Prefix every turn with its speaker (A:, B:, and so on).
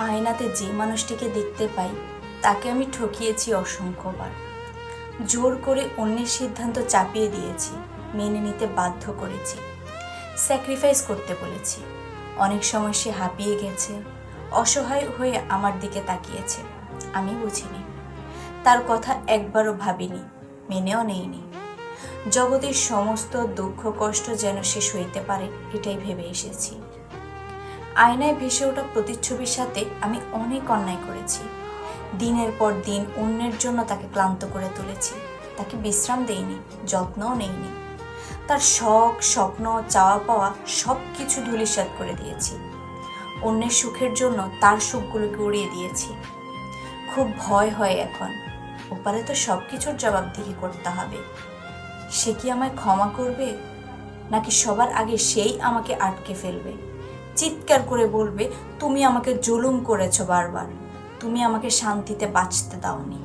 A: আয়নাতে যে মানুষটিকে দেখতে পাই, তাকে আমি ঠকিয়েছি অসংখ্যবার। জোর করে অন্যের সিদ্ধান্ত চাপিয়ে দিয়েছি, মেনে নিতে বাধ্য করেছি। স্যাক্রিফাইস করতে বলেছি। অনেক সময় সে হাঁপিয়ে গেছে, অসহায় হয়ে আমার দিকে তাকিয়েছে। আমি বুঝিনি। তার কথা একবারও ভাবিনি, মেনেও নেইনি। জগতের সমস্ত দুঃখ কষ্ট যেন সে সইতে পারে, এটাই ভেবে এসেছি। আয়নায় ভেসে ওঠা প্রতিচ্ছবির সাথে আমি অনেক অন্যায় করেছি। দিনের পর দিন অন্যের জন্য তাকে ক্লান্ত করে তুলেছি। তাকে বিশ্রাম দেইনি, যত্নও নেইনি। তার শখ, স্বপ্ন চাওয়া পাওয়া সব কিছু ধূলিসাৎ করে দিয়েছি। অন্যের সুখের জন্য তার সুখগুলোকে উড়িয়ে দিয়েছি। খুব ভয় হয় এখন। ওপারে তো সব কিছুর জবাবদিহি করতে হবে। সে কি আমায় ক্ষমা করবে? নাকি সবার আগে সেই আমাকে আটকে ফেলবে? চিৎকার করে বলবে তুমি আমাকে জুলুম করেছ বারবার। তুমি আমাকে শান্তিতে বাঁচতে দাওনি।